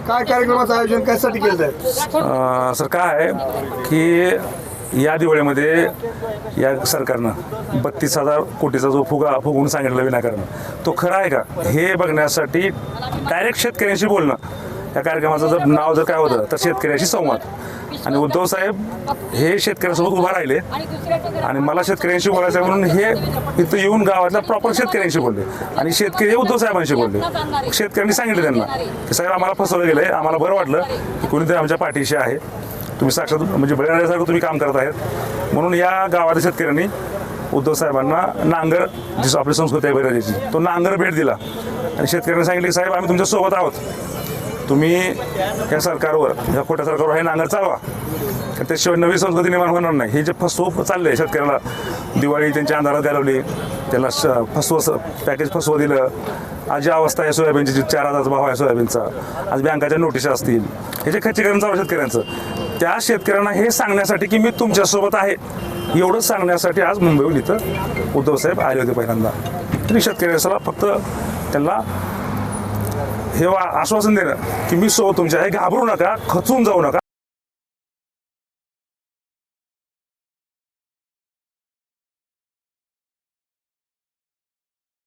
काय कार्यक्रमाचं आयोजन कशासाठी केलं आहे अं, सर काय आहे की या दिवाळीमध्ये या सरकारनं बत्तीस हजार कोटीचा जो फुगा फुगवून सांगितलं विनाकारण तो खरा आहे का? हे बघण्यासाठी डायरेक्ट शेतकऱ्यांशी बोलणं. या कार्यक्रमाचं जर नाव जर काय होतं तर शेतकऱ्याशी संवाद. आणि उद्धव साहेब हे शेतकऱ्यांसोबत उभा राहिले. आणि मला शेतकऱ्यांशी बोलायचं आहे म्हणून हे इथं येऊन गावातल्या प्रॉपर शेतकऱ्यांशी बोलले. आणि शेतकरी हे उद्धव साहेबांशी बोलले. शेतकऱ्यांनी सांगितलं त्यांना की साहेब आम्हाला फसवलं गेलं आहे आम्हाला बरं वाटलं की कोणीतरी आमच्या पाठीशी आहे. तुम्ही साक्षात म्हणजे बळीराजासारखं तुम्ही काम करत आहेत. म्हणून या गावातील शेतकऱ्यांनी उद्धव साहेबांना नांगर जी आपली संस्कृती आहे बळीराजाची तो नांगर भेट दिला. आणि शेतकऱ्यांनी सांगितले की साहेब आम्ही तुमच्यासोबत आहोत. तुम्ही या सरकारवर या खोट्या सरकारवर हे नांगर चालवा. तर त्याशिवाय नवी संस्कृती निर्माण होणार नाही. हे जे फसवू चाललंय शेतकऱ्याला दिवाळी त्यांच्या अंधारात घालवली त्याला श- फसवं पॅकेज फसवं दिलं. आज जी अवस्था आहे सोयाबीनची जी चार हजारचा भाव आहे सोयाबीनचा आज बँकाच्या नोटीस असतील. हे जे खच्चीकरण चालू शेतकऱ्यांचं त्या शेतकऱ्यांना हे सांगण्यासाठी की मी तुमच्यासोबत आहे. एवढंच सांगण्यासाठी आज मुंबईहून इथं उद्धव साहेब आले होते पहिल्यांदा. तरी शेतकऱ्याला फक्त त्यांना हे वा- आश्वासन देणं की मी सो तुमच्या हे घाबरू नका खचून जाऊ नका.